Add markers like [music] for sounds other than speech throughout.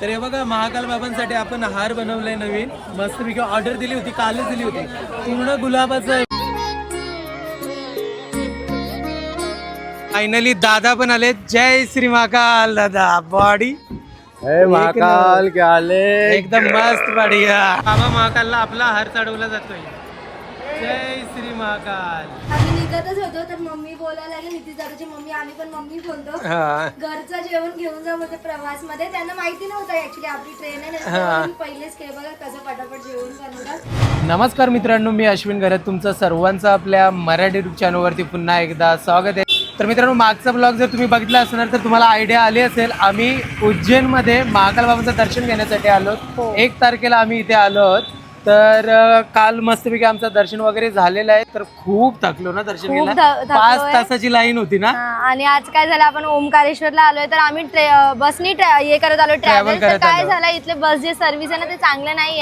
तर हे बघा महाकाल बाबांसाठी आपण हार बनवलाय नवीन. मस्तपैकी ऑर्डर दिली होती कालच दिली होती. पूर्ण गुलाबाचं फायनली दादा पण आले. जय श्री महाकाल दादा. बॉडी महाकाल आले एकदम मस्त बढिया बाबा महाकालला आपला हार चढवला जातोय. जय श्री महाकाल. आम्ही निघतच होतो तर मम्मी बोलायला लागली. नितीश दादाची मम्मी आम्ही पण मम्मी बोलतो. हा. घरचं जेवण घेऊन जा म्हणजे प्रवासमध्ये त्यांना माहिती नव्हतं ऍक्च्युली आपली ट्रेन आहे हा. पहिलेच बघा कसं पटापट जेवण बनवलं नमस्कार मित्रांनो मी अश्विन घरत तुमचं सर्वांचं आपल्या मराठी युट्यूब चॅनलवरती पुन्हा एकदा स्वागत आहे. तर मित्रांनो मागचा ब्लॉग जर तुम्ही बघितला असणार तर तुम्हाला आयडिया आली असेल. आम्ही उज्जैनमध्ये महाकाल बाबांचं दर्शन घेण्यासाठी आलो एक तारखेला आम्ही इथे आलो आहोत. तर अं, काल मस्तपैकी आमचं दर्शन वगैरे झालेलं आहे. तर खूप थकलो ना दर्शन खूप घ्यायला. थ- थकलोय. पाच तासाची लाईन होती ना. हा, आणि आज काय झालं आपण ओमकारेश्वरला आलोय. तर आम्ही ट्रे- अं, बसनी ट्रॅ- हे करत आलो ट्रॅव्हल तर करत काय आलो. झालं इथले बस जे सर्व्हिस आहे ना ते चांगलं नाही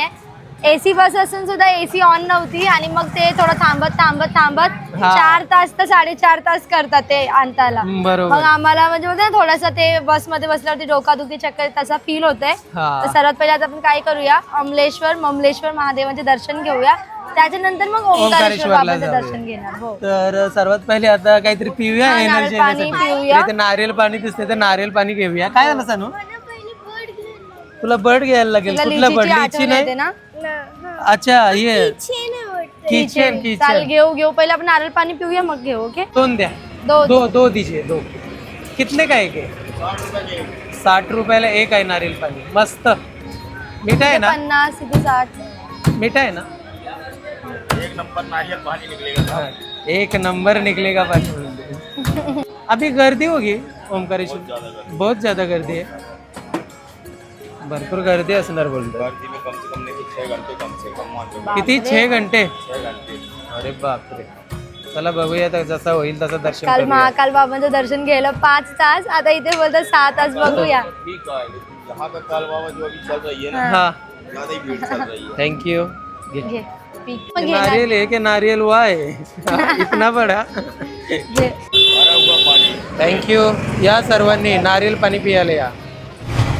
आहे एसी बस असून सुद्धा एसी ऑन नव्हती आणि मग ते थोडं थांबत थांबत थांबत हा. चार तास तर साडेचार तास करतात ते आणताला बरोबर. मग आम्हाला म्हणजे बोलतो ना थोडंसं ते बसमध्ये बसल्यावरती डोकादुखी चक्कर तसा फील होतोय. हा. तर सर्वात पहिले आता आपण काय करूया? अमलेश्वर ममलेश्वर महादेवांचे दर्शन घेऊया. त्याच्यानंतर मग ओंकारेश्वर ओंकारेश्वरला बाबांचं जाऊया. दर्शन घेणार हो. तर सर्वात पहिले आता काहीतरी पिऊया हा, नारळ एनर्जी पाणी पिऊया. नारियल पाणी दिसते तर नारियल पाणी घेऊया. काय झालं सानू? तुला बर्ड घ्यायला लागेल. तुला कुठला बर्ड लिचीची लिची आठवण येते नाही? ना? अच्छा ये किचन किचन। घेऊ घेऊ पहिले आपण नारळ पाणी पिऊया मग घेऊ ओके? दोन द्या दो दो दो दीजिए दो। कितने का एक है साठ रुपयाला एक आहे नारियल पाणी मस्त। मीठा आहे ना? पन्नास इथे साठ। मीठा है ना? एक नंबर नारियल पानी हाँ, एक नंबर निकलेगा पानी। [laughs] अभी गर्दी होगी ओमकारेश्वर? बहुत ज़्यादा गर्दी। आहे भरपूर गर्दी असणार बोलतो किती? छे घंटे? अरे बापरे. चला बघूया आता जसा होईल तसं दर्शन काल करूया. महाकाल बाबांचं दर्शन घ्यायला पाच तास आता इथे बोलतात सहा तास बघूया. यहाँ का काल बाबा जो अभी चल रही है ना हा. ज्यादा ही भीड़ चल रही है. थँक्यू घे. नारियल है कि नारियल हुआ है इतना बड़ा. घे. भरा हुआ पानी. थँक्यू या सर्वांनी नारियल पाणी पियाला या.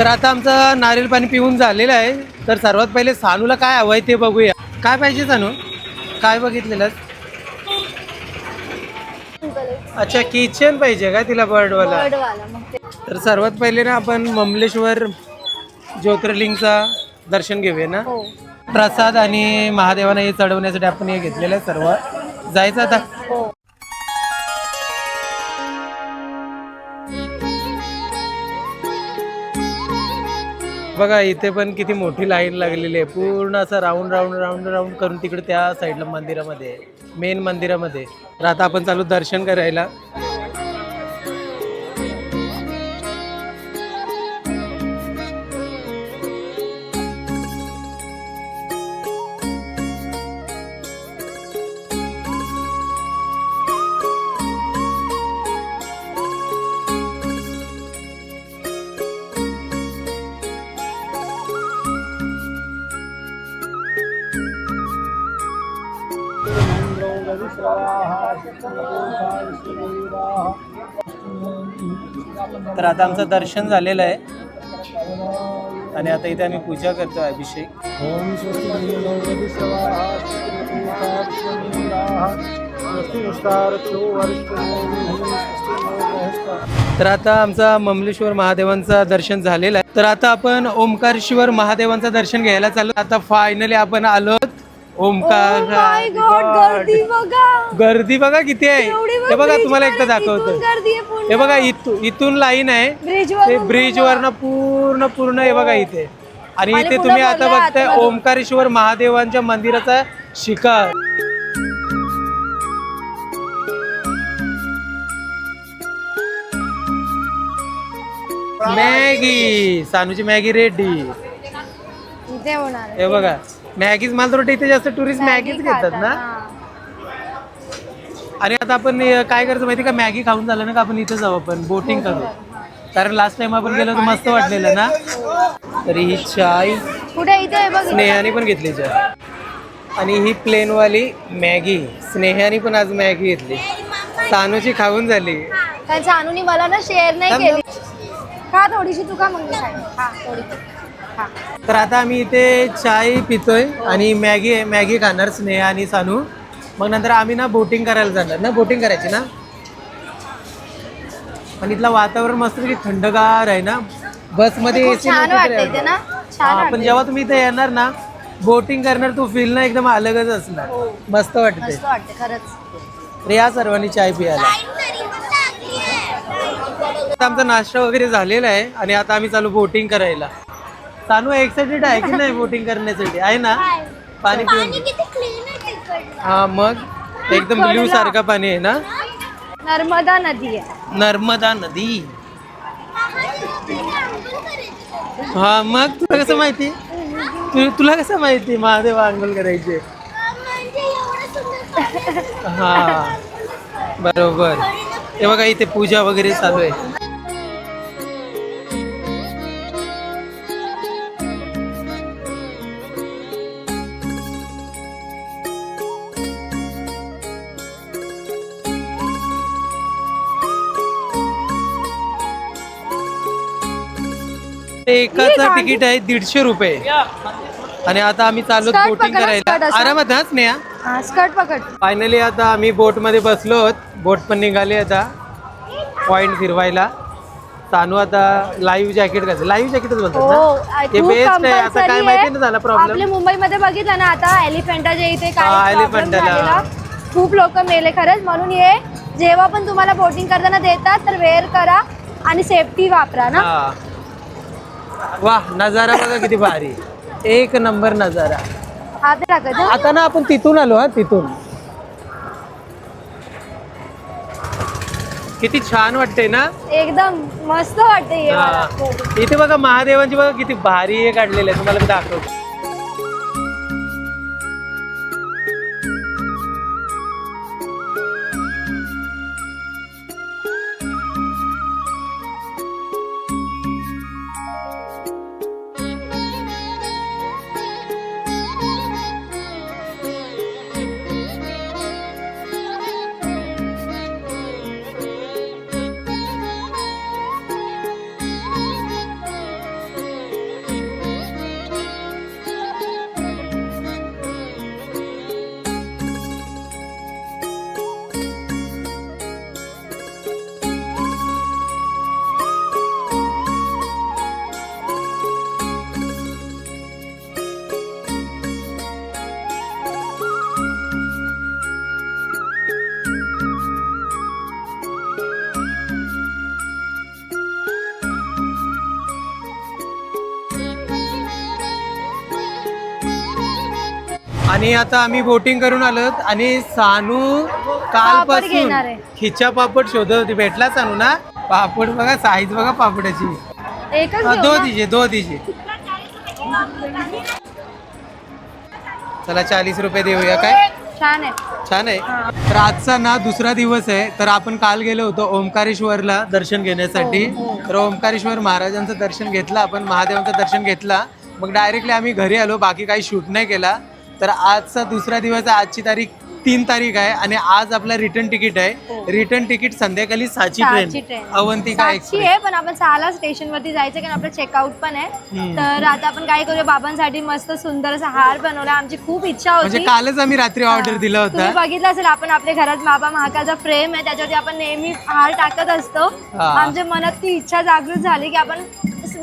तर आता आमचं नारियल पाणी पिऊन झालेलं आहे. तर सर्वात पहिले सानूला काय हवंय ते बघूया. काय पाहिजे सानू? काय बघितलेलं अच्छा किचन पाहिजे का तिला बर्डवाला? तर सर्वात पहिले ना आपण ममलेश्वर ज्योतिर्लिंगचा दर्शन घेऊया ना. हो. प्रसाद आणि महादेवांना हे चढवण्यासाठी आपण हे घेतलेलं आहे सर्व. जायचं आता? बघा इथे पण किती मोठी लाईन लागलेली आहे. पूर्ण असं राऊंड राऊंड राऊंड राऊंड करून तिकडे त्या साईडला मंदिरामध्ये मेन मंदिरामध्ये. तर आता आपण चालू दर्शन करायला. तर आता आमचं दर्शन झालेलं आहे. आणि आता इथे आम्ही पूजा करतो अभिषेक. तर आता आमचा ममलेश्वर महादेवांचा दर्शन झालेलं आहे. तर आता आपण ओमकारेश्वर महादेवांचं दर्शन घ्यायला चाललो. आता फायनली आपण आलो ओमकार Oh गर्दी बघा. गर्दी बघा किती आहे. एवढी हे बघा bridge तुम्हाला एकदा इथून दाखवतो गर्दी आहे पूर्ण. हे बघा इथून इथून लाईन आहे. ब्रिज ते ब्रिज वरनं पूर्ण पूर्ण हे बघा इथे. आणि आणि इथे पुढं तुम्ही आता बघताय आतमध्ये. ओमकारेश्वर महादेवांच्या मंदिराचा शिखर. मॅगी सानूची मॅगी रेडी इथे होणार हे बघा. मॅगीच मला तर इथे जास्त टुरिस्ट मॅगीच घेतात ना. हा. आणि आता आपण काय करायचं माहिती का? मॅगी खाऊन झालं ना का आपण इथे जाऊ आपण बोटिंग करू. कारण लास्ट टाइम आपण गेलो तर मस्त वाटलेलं ना. तरी ही चाय कुठे इथे स्नेहाने पण घेतली चाय. आणि ही प्लेनवाली मॅगी. स्नेहाने पण आज मॅगी घेतली. सानूची खाऊन झाली. अनुनी मला ना शेअर नाही केली. खा थोडीशी तू का मग थोडी हा तर आता आम्ही इथे चाय पितोय आणि मॅगी आहे मॅगी खाणार स्नेहा आणि सानू. मग नंतर आम्ही ना बोटिंग करायला जाणार. ना बोटिंग करायची ना? पण इथलं वातावरण मस्त थंडगार आहे ना? बसमध्ये खूप छान वाटते ना? छान हा, पण जेव्हा तुम्ही इथे येणार ना बोटिंग करणार तो फील ना एकदम अलगच असणार. हो. मस्त वाटते मस्त वाटते खरंच. तर या सर्वांनी चाय पियाला आता आमचा नाश्ता वगैरे झालेला आहे आणि आता आम्ही चालू बोटिंग करायला. सानू एक्साइटेड आहे की [laughs] नाही बोटिंग करण्यासाठी? आहे ना? पाणी पिऊन. हा मग? एकदम ब्ल्यू सारखं पाणी आहे ना? नर्मदा नदी आहे. नर्मदा नदी. हा मग? तुला कसं माहिती? तु- तुला कसं माहिती महादेव आंघोळ करायचे? हा बरोबर. ते बघा इथे पूजा वगैरे चालू आहे. एकाचं तिकीट आहे दीडशे रुपये. आणि आता आम्ही चालू बोटिंग करायला. आरामात हा स्नेहा? हा स्कर्ट पकड. फायनली आता आम्ही बोटमध्ये बसलो आहोत. बोट पण निघाली आता. पॉइंट फिरवायला. तानू आता लाईव्ह जॅकेट घातलं लाईव्ह जॅकेटच हो बोलतात ना? ते खूप बेस्ट आहे. आता काय. माहिती ना झाला प्रॉब्लेम मुंबईमध्ये बघितलं ना आता एलिफंटा जे इथे हा, काय एलिफंटाला. खूप लोक मेले खरंच. म्हणून हे जेव्हा पण तुम्हाला बोटिंग करताना देतात तर वेअर करा आणि सेफ्टी वापरा ना? वा नजारा बघा किती भारी. एक नंबर नजारा. टाकायचं आता ना आपण तिथून आलो हा तिथून. किती छान वाटते ना? एकदम मस्त वाटते हे हा. मला. इथे बघा महादेवांची बघा किती भारी हे काढलेले आहे. तुम्हाला मी दाखवतो. आणि आता आम्ही बोटिंग करून आलो आणि सानू कालपासून घेणार आहे. खिचा पापड शोधत होती. भेटला सानू ना? पापड बघा साईज बघा पापडाची. एकच हा, घेऊ दो ना? दीजिए दो दीजिए. चला चाळीस रुपये देऊया काय? छान आहे. छान आहे. तर आजचा ना दुसरा दिवस आहे. तर आपण काल गेलो होतो ओंकारेश्वरला दर्शन घेण्यासाठी. तर ओंकारेश्वर महाराजांचं दर्शन घेतलं आपण महादेवांचं दर्शन घेतला. मग डायरेक्टली आम्ही घरी आलो बाकी काही शूट नाही केला. तर आजचा दुसरा दिवस आहे. आजची तारीख तीन तारीख आहे आणि आज आपला रिटर्न तिकीट आहे. रिटर्न तिकीट संध्याकाळी साची सहाची ट्रेन ट्रेन. अवंतिका एक्सप्रेस. आहे पण आपण सहाला स्टेशन वरती जायचं कारण आपलं चेकआउट पण आहे. हम्म. तर आता आपण काय करूया बाबांसाठी मस्त सुंदर असा हार बनवला. आमची खूप इच्छा म्हणजे होती कालच आम्ही रात्री ऑर्डर दिला तुम्ही होता बघितलं असेल आपण आपल्या घरात बाबा महाकालचा फ्रेम आहे. त्याच्यावरती आपण नेहमी हार टाकत असतो. हा. आमच्या मनात ती इच्छा जागृत झाली की आपण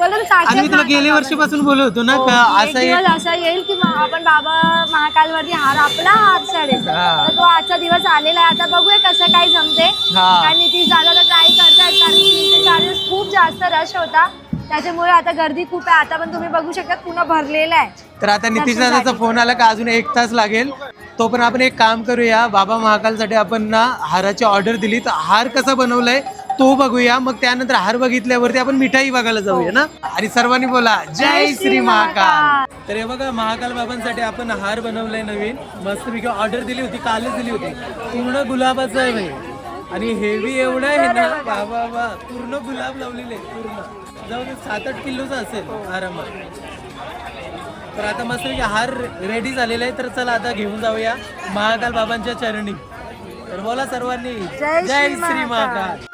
आणि तुला महाकाल गेल्या बाबा. वर्षीपासून बोलत होतो ना हो, एक असं दिवस एक असा येईल की मग आपण बाबा महाकाल वरती हार आपला हात चढेल हा. तर तो आजचा दिवस आलेला आहे. आता बघूया कसं काय जमते. हा. कारण नितीश दादा तर ट्राय करतायत कारण की ते खूप जास्त रश होता. त्याच्यामुळे आता गर्दी खूप आहे. आता पण तुम्ही बघू शकता पुन्हा भरलेला आहे. तर आता नितीश दादाचा. फोन आला का अजून एक तास लागेल. तो पण आपण एक काम करूया. बाबा महाकालसाठी आपण ना हाराची ऑर्डर दिली. तर हार कसा बनवलाय? तो बघूया. मग त्यानंतर हार बघितल्यावरती आपण मिठाई बघायला जाऊया ना? आणि सर्वांनी बोला जय श्री महाकाल. तर हे बघा महाकाल बाबांसाठी आपण हार बनवलाय नवीन. मस्तपैकी ऑर्डर दिली होती कालच दिली होती. पूर्ण गुलाबाचं आहे भाई आणि हेवी एवढं आहे ना बाबा बा पूर्ण गुलाब लावलेले पूर्ण. जाऊ दे सात आठ किलोचा असेल आरामात. तर आता मस्त हार रेडी झालेला आहे. तर चला आता घेऊन जाऊया महाकाल बाबांच्या चरणी. तर बोला सर्वांनी जय श्री महाकाल.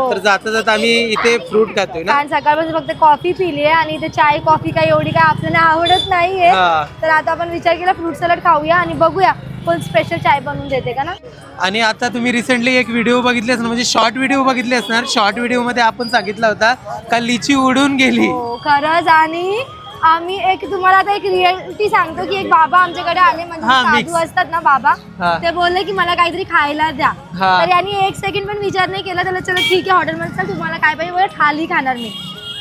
तर जाता जाता आम्ही इथे फ्रूट खातोय ना. कारण सकाळपासून फक्त कॉफी पिली आहे आणि इथे चाय कॉफी काही एवढी काय आपल्याला आवडत नाहीये. हा. तर आता आपण विचार केला फ्रूट सॅलड खाऊया आणि बघूया. कोण स्पेशल चाय बनवून देते का ना? आणि आता तुम्ही रिसेंटली एक व्हिडिओ बघितली असणार म्हणजे शॉर्ट व्हिडिओ बघितली असणार. शॉर्ट व्हिडिओमध्ये आपण सांगितला होता का लिची उडून गेली. हो खरंच आणि आम्ही एक तुम्हाला आता एक रिअलिटी सांगतो की एक बाबा आमच्याकडे आले म्हणजे हा, साधू. असतात ना बाबा हा. ते बोलले की मला काहीतरी खायला द्या हा. तर यांनी एक सेकंड पण विचार नाही केला त्याला चला ठीक आहे हॉटेलमध्ये चल तुम्हाला काय पाहिजे बोलत थाली खाणार मी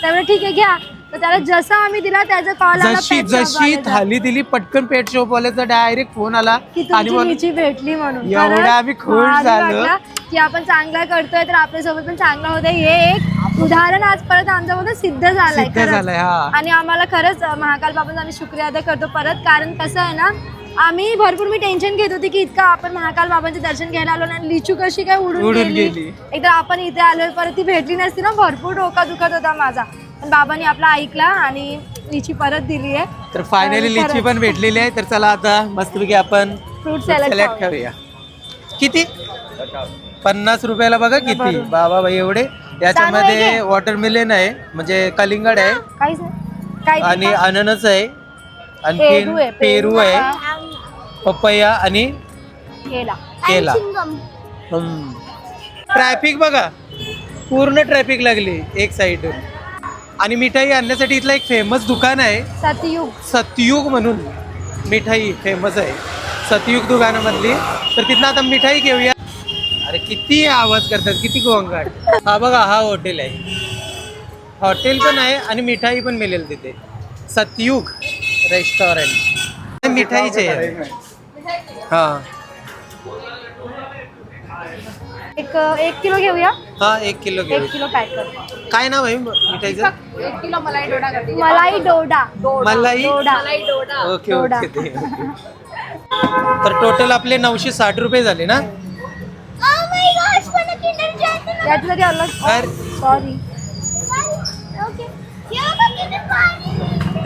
त्यामुळे ठीक आहे घ्या तर त्याला जसं आम्ही दिला त्याचा कॉल आला जशी pet shop जशी वाल्याचा. थाली दिली पटकन पेट शॉप वाल्याचा डायरेक्ट फोन आला की आणि तुमची मग भेटली म्हणून एवढं खरंच आम्ही खुश झालो. वाटलं की आपण चांगला करतोय तर आपल्यासोबत पण चांगलं होतं हे एक उदाहरण आज परत सिद्ध झालंय सिद्ध खरंच. झालंय हा. आणि आम्हाला खरंच अं, महाकाल बाबांचा आम्ही शुक्रिया अदा करतो परत. कारण कसं आहे ना आम्ही भरपूर मी टेन्शन घेत होती की इतकं आपण महाकाल बाबांचे दर्शन घ्यायला आलो ना आणि लिचू कशी काय उडून उडून गेली? गेली. एकदा आपण इथे आलो परत ती भेटली नसती ना भरपूर डोका दुखत होता माझा. पण बाबांनी आपला ऐकला आणि लिची परत दिली आहे. तर फायनली लिची. पण भेटलेली आहे. तर चला आता मस्तपैकी आपण फ्रूट सॅलड सॅलड खाऊया किती? पन्नास रुपयाला बघा किती. बाबा भाई एवढे. याच्यामध्ये वॉटरमेलन आहे म्हणजे कलिंगड आहे. काहीच नाही. काही आणि अननस आहे. पेरू आणखीन आहे पेरू. आहे. पपया आणि केला. केला. ट्रॅफिक बघा. पूर्ण ट्रॅफिक लागली एक साईड आणि मिठाई आणण्यासाठी इथलं एक फेमस दुकान आहे. सतयुग. सतयुग म्हणून मिठाई फेमस आहे. सतयुग दुकानामधली. तर तिथनं आता मिठाई घेऊया. अरे किती आवाज करतात किती गोंगाट. हा बघा हा हॉटेल आहे. हॉटेल पण आहे आणि मिठाई पण मिळेल तिथे. सतयुग रेस्टॉरंट मिठाईचे आहे. हा. एक एक किलो घेऊया? हा एक किलो एक घेऊ किलो पॅक कर. काय नाव आहे मिठाईचं? एक किलो मलाई डोडा मलाई डोडा. मलाई? डोडा. ओके डोडा. ओके ते ओके. तर टोटल आपले नऊशे साठ रुपये झाले ना? ते अलग अरे. सॉरी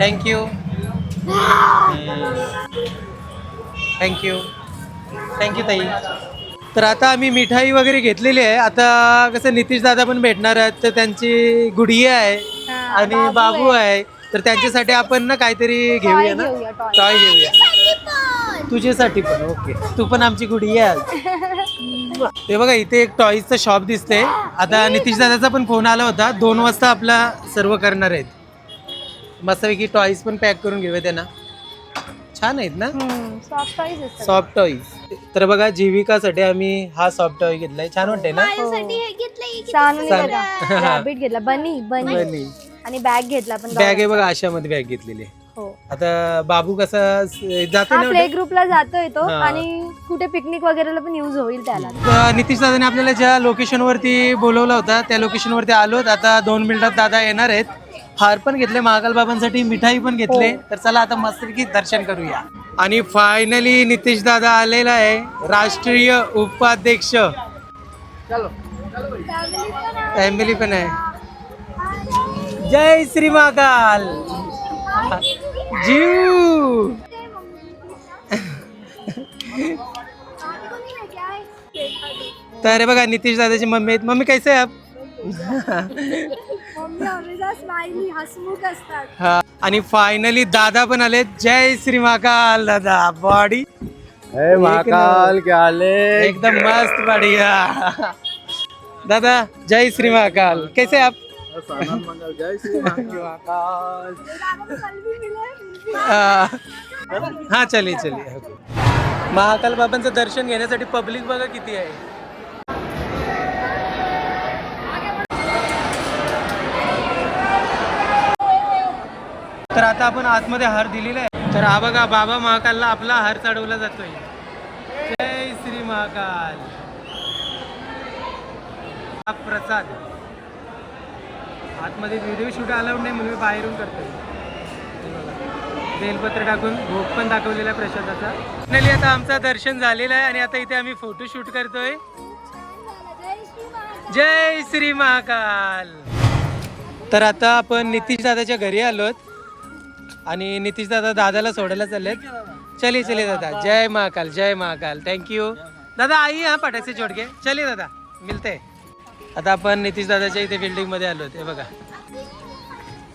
थँक्यू थँक्यू थँक्यू ताई. तर आता आम्ही मिठाई वगैरे घेतलेली आहे. आता कसं नितीश दादा पण भेटणार आहेत तर त्यांची गुडिया आहे आणि बाबू आहे. तर त्यांच्यासाठी आपण ना काहीतरी घेऊया ना. टॉय घेऊया. तुझ्यासाठी पण. ओके तू पण आमची गुडिया आहे [laughs] ते बघा इथे एक टॉईजचं शॉप दिसते आता नितीश दादाचा पण फोन आला होता. दोन वाजता आपला सर्व करणार आहेत. मस्तपैकी टॉईज पण पॅक करून घेऊया त्यांना. छान आहेत ना? सॉफ्ट टॉईज तर बघा जीविकासाठी आम्ही हा सॉफ्ट टॉय घेतलाय. छान वाटतंय ना? रॅबिट घेतला बनी बनी आणि बॅग घेतला पण बॅग आहे बघा अशामध्ये बॅग घेतलेली आहे. हो. आता बाबू कसा जाते ना प्ले ग्रुपला जातोय तो. आणि कुठे पिकनिक वगैरेला पण युज होईल त्याला. तर नितीश दादाने आपल्याला ज्या लोकेशनवरती बोलवला होता त्या लोकेशनवरती आलोत. आता दोन मिनिटात दादा येणार आहेत. हार पण घेतले महाकाल बाबांसाठी मिठाई पण घेतले. तर चला आता मस्तपैकी दर्शन करूया. आणि फायनली नितीश दादा आलेला आहे राष्ट्रीय उपाध्यक्ष. फॅमिली पण आहे. जय श्री महाकाल. जीव. [laughs] तर बघा नितीश दादाची मम्मी आहेत. मम्मी कैसे आहे आप? मम्मी हमेशा स्माइली हसमुख असतात. हा. आणि फायनली दादा पण आले जय श्री महाकाल दादा. बॉडी. हे महाकाल आले एकदम मस्त बढ़िया दादा जय श्री महाकाल. कैसे आप? जय श्री महाकाल. हा. चलिए चलिए. महाकाल बाबांचं दर्शन घेण्यासाठी पब्लिक बघा किती आहे. आता आपण आतमध्ये हार दिलेला आहे. तर हा बघा बाबा महाकालला आपला हार चढवला जातोय. जय श्री महाकाल. हा प्रसाद. आतमध्ये व्हिडिओ शूट अलाउड नाही म्हणून मी बाहेरून करतोय. बेलपत्र टाकून भोग पण दाखवलेला आहे प्रसादाचा. फायनली आता आमचं दर्शन झालेलं आहे आणि आता इथे आम्ही फोटो शूट करतोय. जय श्री महाकाल. तर आता आपण नितीश दादाच्या घरी आलोत. आणि नितीश दादा दादाला सोडायला चाललेत. चलिए चलिए दादा. जय महाकाल जय महाकाल. थँक यू दादा आई हाँ पटक से छोड़ के चलिए दादा. मिलते हैं आता आपण नितीश दादाच्या इथे बिल्डिंगमध्ये आलो हे बघा.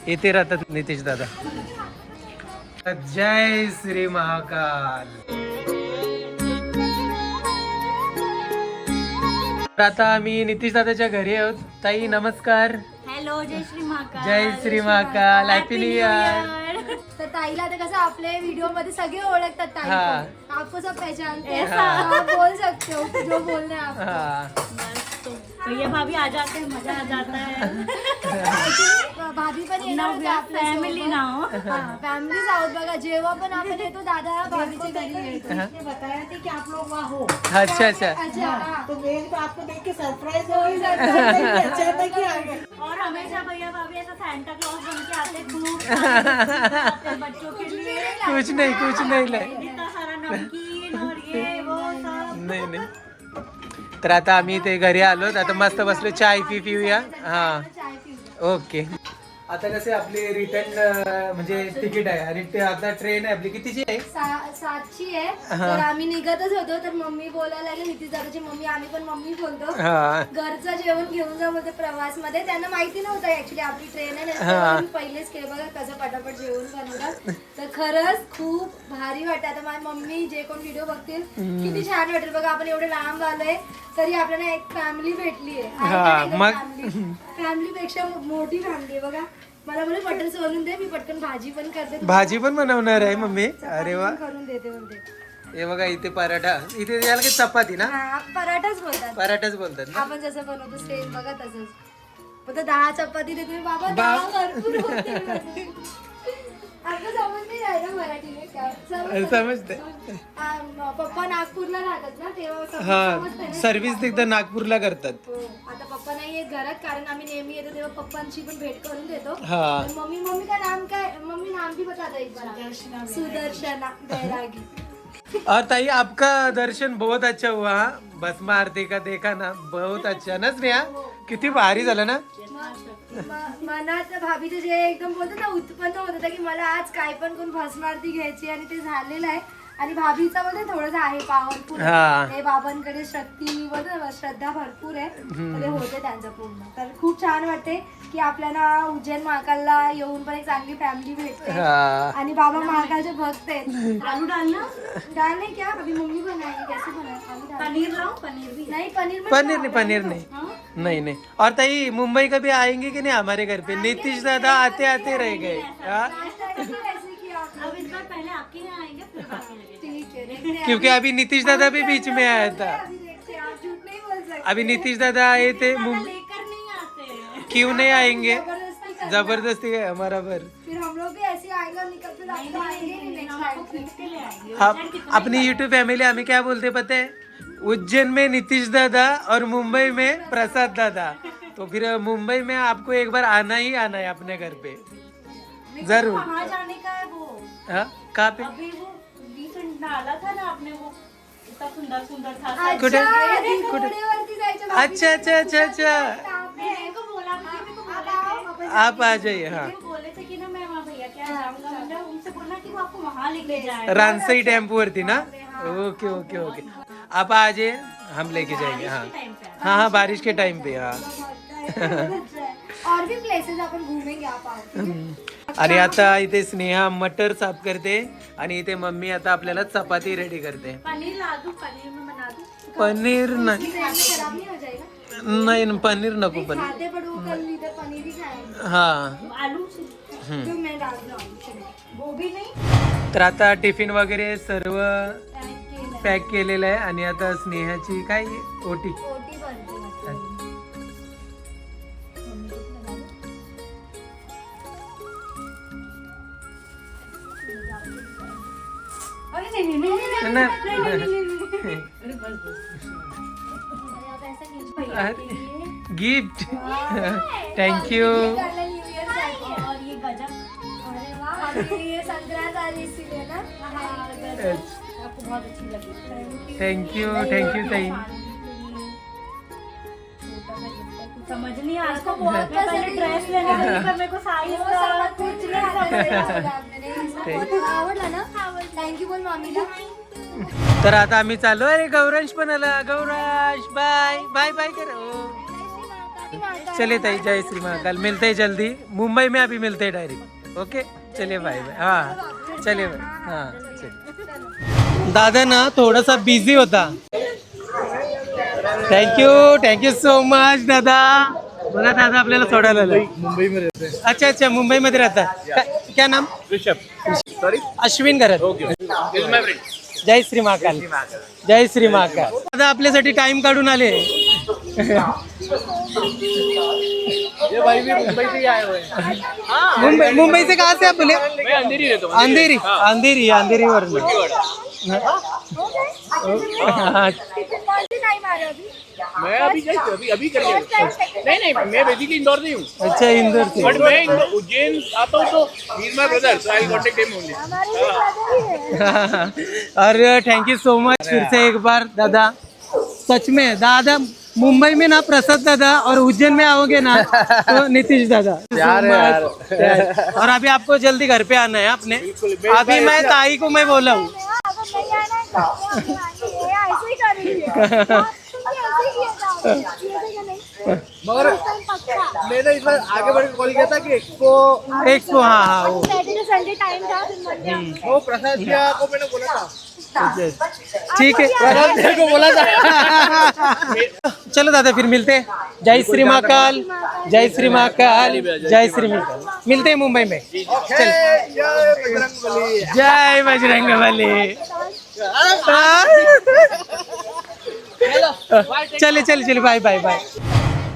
इथे राहतात नितीश दादा. जय श्री महाकाल. आता आम्ही नितीश दादाच्या घरी आहोत. ताई नमस्कार. हॅलो जय श्री महाकाल. जय Shri Mahakal. Happy new year तर ताईला आता कसं आपले व्हिडिओमध्ये सगळे ओळखतात ताई हा. पण. आपको सब पहचानते. हैं. आप बोल सकते हो जो बोलने आप हा. भैया भाभी आ जाते हैं मज़ा आ जाता है। भाभी पण येणार होत्या आपल्या फॅमिली ना हो। हा फॅमिलीच आहोत बघा जेव्हा पण आपण येतो दादा भाभीच्या घरी येतो बताया था कि आप लोग वहाँ हो। अच्छा अच्छा अच्छा। तो मेरे को आपको देख के सरप्राइज़ हो ही जाता है अच्छा था कि आ गए और हमेशा भैया भाभी ऐसा सैंटा क्लॉज बन के आते खूब [laughs] हैं बच्चों के लिए। कुछ नहीं कुछ नहीं ले इतना सारा नमकीन और ये वो सब। नाही नाही। तर आता आम्ही ते घरी आलो. आता मस्त बसलो. चाय पी पिऊया. हा. ओके. आता कसे आपली रिटर्न म्हणजे तिकीट आहे. आणि ते आता ट्रेन आहे आपली. कितीची आहे? सातची आहे. तर आम्ही निघतच होतो. तर मम्मी बोलायला लागली. नितीश दादाची मम्मी आम्ही पण मम्मी बोलतो. घरचं जेवण घेऊन जा बोलते प्रवासमध्ये त्यांना माहिती नव्हतं ऍक्च्युली आपली ट्रेन आहे पहिलेच केलं. बघा कसं पटापट जेवण बनवतात. तर खरंच खूप भारी वाटतं. आता माझी मम्मी जे कोण व्हिडिओ बघतील किती छान वाटेल. बघा आपण एवढे लांब आलोय. तरी आपल्याला एक फॅमिली भेटली हा, आहे मग? फॅमिली पेक्षा मोठी फॅमिली आहे बघा. मला बोले मटन सोलून दे मी पटकन भाजी पण करते भाजी पण बनवणार आहे मम्मी? अरे वा. करून देते म्हणते हे बघा इथे पराठा. इथे याला काही चपाती ना? पराठाच बोलतात. पराठाच बोलतात ना? आपण जसं बनवतो सेम बघा तसंच. फक्त दहा चपाती देतो बाबा दहा भरपूर होते [laughs] समजतं. पप्पा नागपूरला राहतात ना तेव्हा हा? सर्व्हिस तिथं नागपूरला करतात. हो आता पप्पा नाही येत घरात कारण आम्ही नेहमी येतो तेव्हा पप्पांची पण भेट करून देतो. हा. मम्मी मम्मी का नाम काय? मम्मी नाम भी बता दो एक बार. सुदर्शना बैरागी और ताई आपका दर्शन बहुत अच्छा हुआ? भस्म आरती का देखा ना? बहुत अच्छा. ना स्नेहा? किती भारी झालं ना? म- मनात भाभीचं जे एकदम बोलतो ना उत्पन्न होत होतं की मला आज काय पण कोण भस्मारती घ्यायची आणि ते झालेलं आहे. आणि भाभीचा मध्ये थोडंसं आहे पॉवरफुल हा. हे बाबांकडे शक्ती बोलतो ना श्रद्धा भरपूर आहे. तर ते होते त्यांचं पूर्ण. तर खूप छान वाटते की आपल्याला उज्जैन महाकालला येऊन पण एक चांगली फॅमिली भेटते. हा. आणि बाबा महाकालचे भक्त आहेत. आलू डालना डाल नाही क्या? अभी मम्मी बनाएगी. कैसे बनाए? आलू डाल. पनीर लाओ पनीर भी. नहीं पनीर में पनीर नहीं पनीर नहीं. नहीं नहीं. और ताई मुंबई कभी आएंगे कि नहीं हमारे घर पे? नीतीश दादा आते आते रह गए। हाँ? आपने? अब इस बार पहले आपके यहाँ आएंगे फिर बाकी [laughs] क्योंकि अभी नीतीश दादा भी बीच में आया था। अभी देखते हैं, आप झूठ नहीं बोल सकते। अभी नीतीश दादा आए थे मुं- लेकर नहीं आते। क्यों नहीं [laughs] आएंगे? जबरदस्ती कर जबरदस्ती है हमारा पर फिर हम लोग भी ऐसे आएंगे और निकल फिर आप तो आएंगे नहीं नेक्स्ट टाइम के ले आएंगे आप अपनी यूट्यूब फैमिली हमें क्या बोलते पता है? उज्जैन में नीतीश दादा और मुंबई में प्रसाद दादा। तो फिर मुंबई में आपको एक बार आना ही आना है अपने घर पे। जरूर। कहाँ जाने का है वो? हाँ कहाँ पे? अभी वो रिसेंट डाला था ना आपने वो? इतना सुंदर सुंदर था कुठे? कुठे? बाकी अच्छा अच्छा अच्छा अच्छा मेरे को बोला आप आ जाइए हाँ। बोले थे कि ना मैं वहाँ भैया क्या जाऊँगा। उनसे बोला कि वो आपको वहाँ लेके जाए रानसई टेंपो वरती ना? Okay okay okay. आप आ जाइए हम लेके जाएँगे हाँ। हाँ। हाँ बारिश के टाइम पे हाँ। [laughs] और भी प्लेसेस अपन घूमेंगे आप आओ। ठीक है? आणि आता इथे स्नेहा मटर साफ करते आणि इथे मम्मी आता आपल्याला चपाती रेडी करते. पनीर ला दूँ पनीर में बना दूँ पनीर नाही. इससे हमें खराब नहीं हो जाएगा नाही न, पनीर नको पण खाते पर वो कल इधर पनीर ही खाएंगे हा. आलू से तो मैं डाल दूँ आलू चलो वो भी नहीं? तर आता टिफिन वगैरे सर्व पैक केलं पॅक केलेलं आहे आणि आता स्नेहाची काय? ओटी. अरे नहीं नहीं नहीं नहीं, ना- आप ऐसा कीजिए गिफ्ट। थँक्यू ये करना न्यू ईयरसाठी. और ये गजब अरे वाह अभी ये संक्रांत आली इसीलिए ना हाँ, आपको बहुत अच्छी लगी थँक्यू थँक्यू ताई समझ नहीं आया इसको बहुत मैं पहले पसंद ड्रेस लेने गई पर मेरे को साइज वो समझ कुछ नहीं आता। सही आवडला आपल्याला. इसको आवडला ना थँक्यू बोल मामीला. तर आता आम्ही चालू अरे गौरांश पण आला. गौरांश बाय. बाय बाय कर. चले चलिए ताई जय श्री महाकाल. मिलते जल्दी. मुंबई में अभी मिलते डायरेक्ट ओके चलिए बाय बाय. हाँ. चलिए बाय. हाँ चलिए दादा ना थोडासा बिझी होता. थँक्यू थँक्यू सो मच दादा. बघा दादा आपल्याला सोडायला आलं. मुंबई में रहते हैं अच्छा अच्छा मुंबई मध्ये राहता का- क्या नाम? ऋषभ. सॉरी अश्विन करत इज माय फ्रेंड जय श्री महाकाल. जय श्री महाकाल. दादा आपल्यासाठी टाइम काढून आले. ये भाई भी मुंबई से ही आए हुए हैं मुंबई मुंबई से कहाँ से आप बोले मैं अंधेरी रहता हूँ. अंधेरी अंधेरी अंधेरी वर मैं अभी जस्ट अभी अभी करके नहीं नहीं मैं बेसिकली इंदौर से हूँ। अच्छा इंदौर से बट मैं उज्जैन आता हूँ तो he is my brother so I contact him only और थैंक यू सो मच फिर से एक बार दादा। सच में दादा मुंबई में ना प्रसाद दादा और उज्जैन में आओगे ना तो नीतीश दादा। [laughs] यार, यार। और अभी आपको जल्दी घर पे आना है अपने। अभी मैं ताई को मैं बोला हूँ। [laughs] मगर मैंने इस बार आगे बढ़ के कॉल किया था कि एक्सपो एक्सपो हाँ हाँ वो। संडे टाइम था वो प्रसाद भैया को मैंने बोला था। ठीक है। प्रसाद भैया को बोला था। चलो दादा फिर मिलते हैं। जय श्री महाकाल जय श्री महाकाल जय श्री महाकाल मिलते हैं मुंबई में। चल। जय बजरंगबली। जय बजरंग बली चले चले चले बाय बाय बाय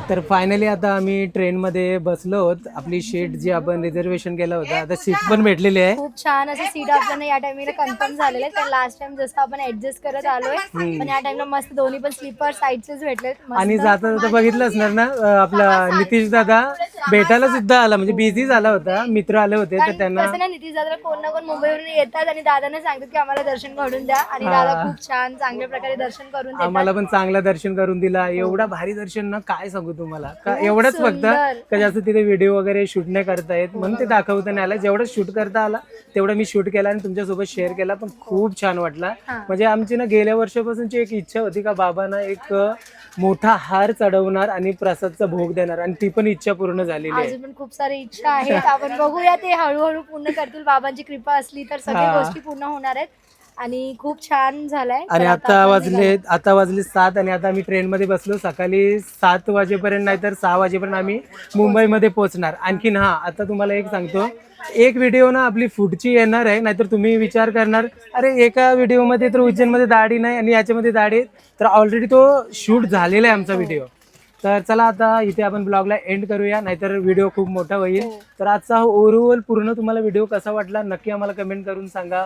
तर फायनली आता आम्ही ट्रेनमध्ये बसलो आहोत. आपली सीट जी आपण रिझर्वेशन केलं होतं आता सीट पण भेटलेली आहे. खूप छान असे सीट आपल्याला या टाइमिंगला कन्फर्म झालेले आहेत कारण लास्ट टाइम जसं आपण ऍडजस्ट करत आलोय पण या टाइमला मस्त दोन्ही पण स्लीपर साईडचेच भेटलेत. मस्त. आणि जाता जाता बघितलं असणार ना अं, आपला नितीश दादा भेटायला सुद्धा आला म्हणजे बिझी झाला होता मित्र आले होते तर त्यांना कसं ना नितीश दादा कोण ना कोण मुंबईवरून येतात आणि दादाने सांगतात की आम्हाला दर्शन घडून द्या. आणि दादा खूप छान चांगल्या प्रकारे दर्शन करून देतात. आम्हाला पण चांगलं दर्शन करून दिला. एवढा भारी दर्शन ना काय सांगू तुम्हाला. का एवढंच फक्त. का जास्त तिथे व्हिडिओ वगैरे शूट नाही करता येत? म्हणून ते दाखवता नाही आलं. जेवढं शूट करता आला तेवढं मी शूट केला आणि तुमच्यासोबत शेअर केला. पण खूप छान वाटला. म्हणजे आमची ना गेल्या वर्षापासूनची एक इच्छा होती का बाबांना एक मोठा हार चढवणार आणि प्रसादचा भोग देणार. आणि ती पण इच्छा पूर्ण झालेली आहे. पण खूप सारी इच्छा आहेत आपण बघूया ते हळूहळू पूर्ण करतील. बाबांची कृपा असली तर सगळ्या. गोष्टी पूर्ण होणार आहेत. आणि खूप छान झालाय. आणि तर आता आपण वाजले आता वाजले सात आणि आता आम्ही ट्रेनमध्ये बसलो. सकाळी सात वाजेपर्यंत नाही तर सहा वाजेपर्यंत आम्ही मुंबईमध्ये पोहोचणार. आणखीन हा आता तुम्हाला एक सांगतो. एक व्हिडिओ ना आपली फूडची येणार आहे नाहीतर तुम्ही विचार करणार अरे एका व्हिडिओमध्ये तर उज्जैनमध्ये दाढी नाही आणि याच्यामध्ये दाढी आहे. तर ऑलरेडी तो शूट झालेला आहे आमचा व्हिडिओ तर चला आता इथे आपण ब्लॉगला एंड करूया नाहीतर व्हिडिओ खूप मोठा होईल. तर आजचा हा ओव्हरऑल पूर्ण तुम्हाला व्हिडिओ कसा वाटला नक्की आम्हाला कमेंट करून सांगा.